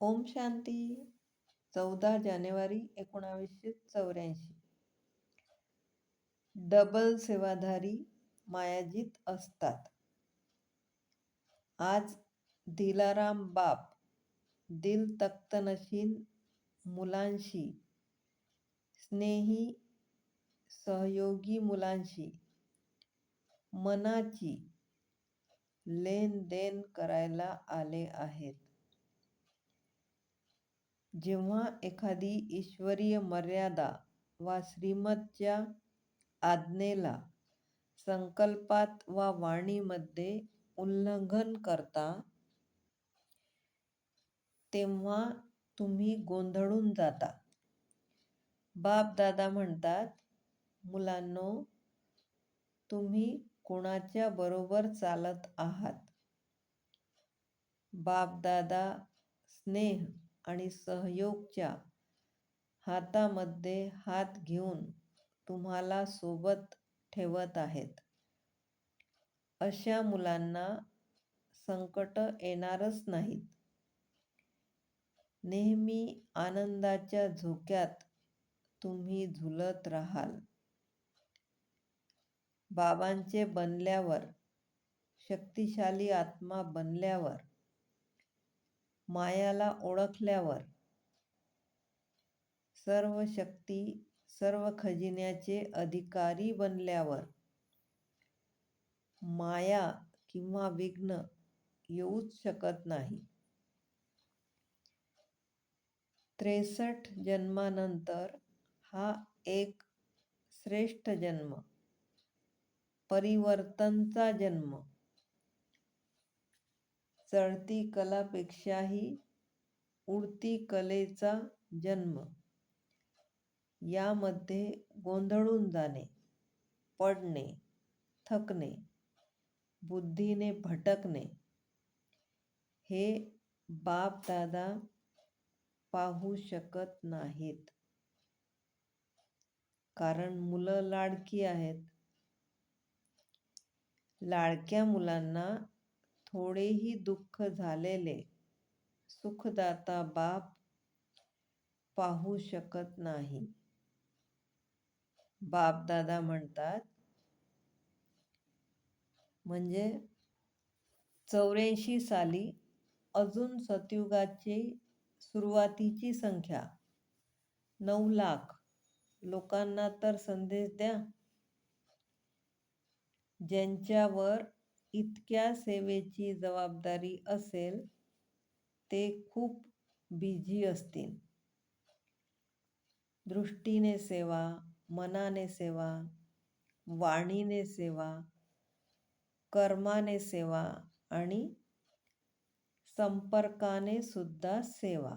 ओम शांती चौदा जानेवारी एकोणावीसशे चौऱ्याऐंशी. डबल सेवाधारी मायाजीत असतात. आज दिलाराम बाप दिल तख्तनशीन मुलांशी स्नेही सहयोगी मुलांशी मनाची लेन देन करायला आले आहेत. जेव्हा एखादी ईश्वरीय मर्यादा वा श्रीमतच्या आज्ञेला संकल्पात वा वाणीमध्ये उल्लंघन करता तेव्हा तुम्ही गोंधळून जाता. बाप दादा म्हणतात मुलांनो तुम्ही कोणाच्या बरोबर चालत आहात? बाप दादा स्नेह आणि सहयोगच्या हातामध्ये हात घेऊन तुम्हाला सोबत ठेवत आहेत. अशा मुलांना संकट येणारच नाहीत. नेहमी आनंदाच्या झोक्यात तुम्ही झुलत राहाल. बाबांचे बनल्यावर शक्तिशाली आत्मा बनल्यावर मायाला ओळखल्यावर सर्व शक्ती सर्व खजिन्याचे अधिकारी बनल्यावर माया किंवा विघ्न येऊच शकत नाही. त्रेसष्ट जन्मानंतर हा एक श्रेष्ठ जन्म परिवर्तनचा जन्म. चढती कलापेक्षाही उडती कलेचा जन्म. यामध्ये गोंधळून जाणे पडणे थकणे बुद्धीने भटकणे हे बाप दादा पाहू शकत नाहीत. कारण मुलं लाडकी आहेत. लाडक्या मुलांना थोडेही दुःख झालेले सुखदाता बाप पाहू शकत नाही. बापदादा म्हणतात म्हणजे चौऱ्याऐंशी साली अजून सतयुगाची सुरुवातीची संख्या. नऊ लाख. लोकांना तर संदेश द्या. ज्यांच्यावर इतक्या सेवेची जबाबदारी असेल ते खूप बिझी असतील. दृष्टीने सेवा मनाने सेवा वाणीने सेवा कर्माने सेवा आणि संपर्काने सुद्धा सेवा.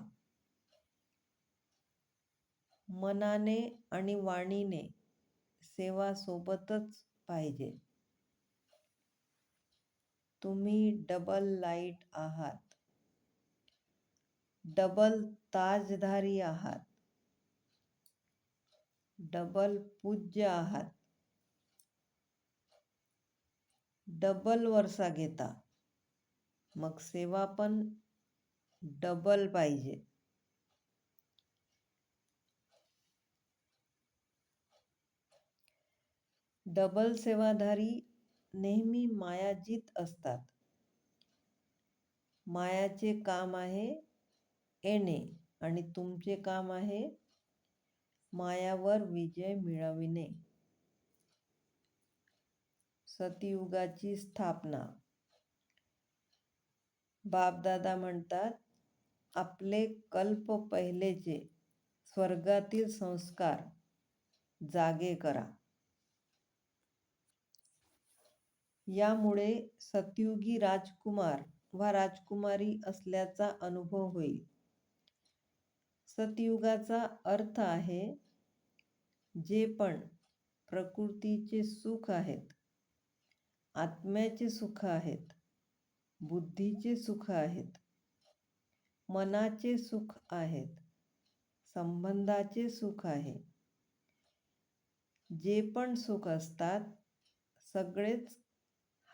मनाने आणि वाणीने सेवा सोबतच पाहिजे. तुम्ही डबल लाइट आहात. डबल ताजधारी आहात. डबल पूज्य आहात. डबल वरसा घेता. मग सेवा पण डबल पाहिजे. डबल सेवाधारी नेहमी मायाजीत असतात. मायाचे काम आहे येणे आणि तुमचे काम आहे मायावर विजय मिळविणे. सतयुगाची स्थापना. बापदादा म्हणतात आपले कल्प पहिलेचे स्वर्गातील संस्कार जागे करा. यामुळे सतयुगी राजकुमार वा राजकुमारी असल्याचा अनुभव होईल. सतयुगाचा अर्थ आहे जे पण प्रकृतीचे सुख आहेत आत्म्याचे सुख आहेत बुद्धीचे सुख आहेत मनाचे सुख आहेत संबंधाचे सुख आहे. जे पण सुख असतात सगळेच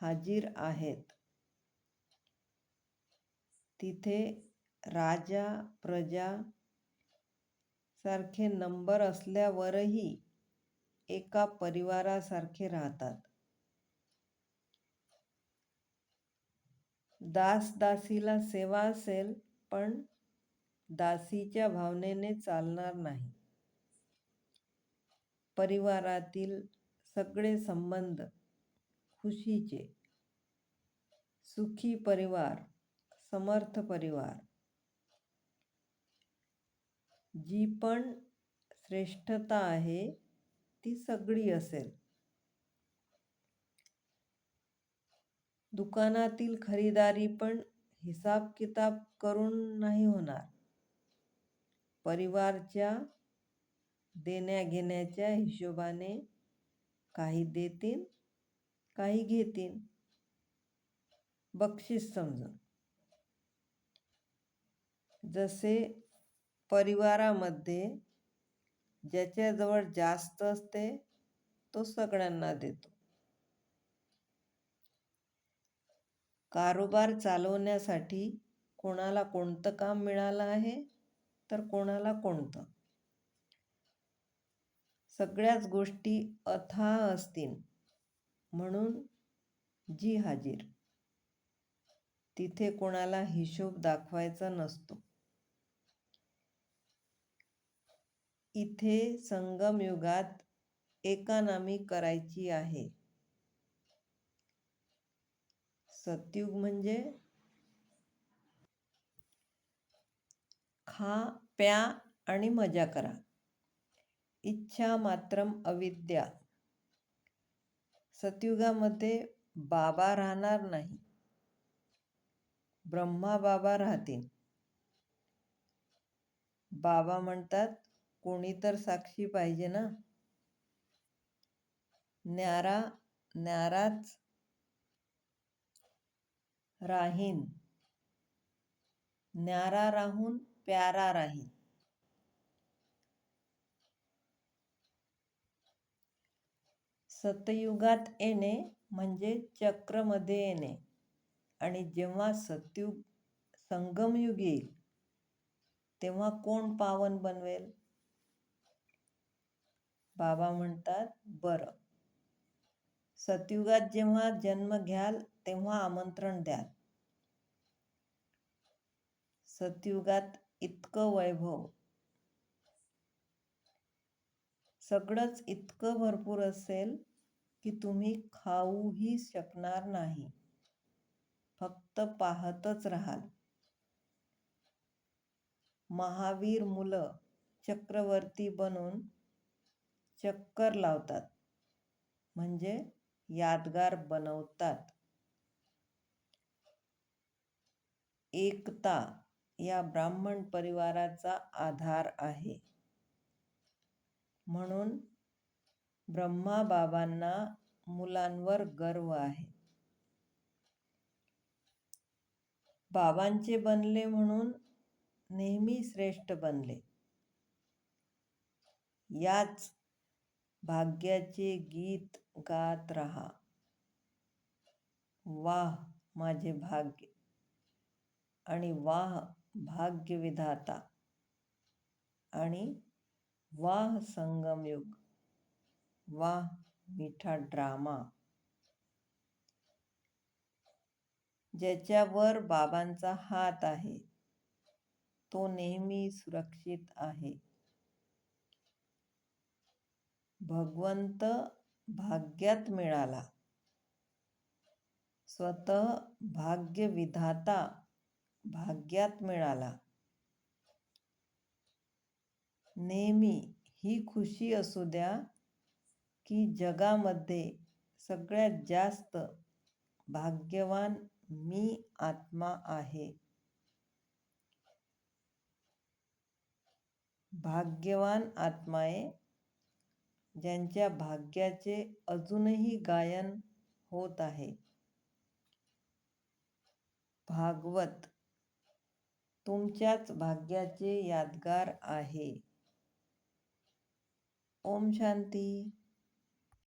हाजीर आहेत. तिथे राजा प्रजा सारखे नंबर असल्यावरही एका परिवारासारखे राहतात. दास दासीला सेवा असेल पण दासीच्या भावनेने चालणार नाही. परिवारातील सगळे संबंध खुशीचे. सुखी परिवार समर्थ परिवार. जी पण श्रेष्ठता आहे ती सगळी असेल. दुकानातील खरीदारी पण हिसाब किताब करून नाही होणार. परिवारच्या देण्याघेण्याच्या हिशोबाने काही देतील काही घेतील? बक्षीस समजून जसे परिवारामध्ये ज्याच्याजवळ जास्त असते तो सगळ्यांना देतो. कारोबार चालवण्यासाठी कोणाला कोणतं काम मिळालं आहे? तर कोणाला कोणतं? सगळ्याच गोष्टी अथाह असतील. म्हणून जी हाजीर. तिथे कोणाला हिशोब दाखवायचा नसतो. इथे संगमयुगात एकानामी करायची आहे. सत्युग म्हणजे खा प्या आणि मजा करा. इच्छा मात्रम अविद्या. सतयुगामध्ये बाबा राहणार नाही. ब्रह्मा बाबा राहतील. बाबा म्हणतात कोणी तर साक्षी पाहिजे ना? न्यारा न्याराच राहीन. न्यारा राहून प्यारा राहीन. सतयुगात येणे म्हणजे चक्रमध्ये येणे. आणि जेव्हा सतयुग संगमयुग येईल तेव्हा कोण पावन बनवेल? बाबा म्हणतात बरं. सतयुगात जेव्हा जन्म घ्याल तेव्हा आमंत्रण द्याल. सतयुगात इतकं वैभव. सगळंच इतकं भरपूर असेल की तुम्ही खाऊही शकणार नाही. फक्त पाहतच राहाल. महावीर मुलं चक्रवर्ती बनून चक्कर लावतात. म्हणजे यादगार बनवतात. एकता या ब्राह्मण परिवाराचा आधार आहे. म्हणून ब्रह्माबाबांना मुलांवर गर्व आहे. बाबांचे बनले म्हणून नेहमी श्रेष्ठ बनले. याच भाग्याचे गीत गात रहा. वाह माझे भाग्य आणि वाह भाग्य विधाता आणि वाह संगमयुग. वा मिठा ड्रामा. ज्याच्यावर बाबांचा हात आहे तो नेहमी सुरक्षित आहे. भगवंत भाग्यात मिळाला. स्वतः भाग्य विधाता भाग्यात मिळाला. नेहमी ही खुशी असू द्या की जगामध्ये सगळ्यात जास्त भाग्यवान मी आत्मा आहे. भाग्यवान आत्माए ज्यांच्या भाग्याचे अजूनही गायन होत आहे. भागवत तुमच्याच भाग्याचे यादगार आहे. ओम शांती.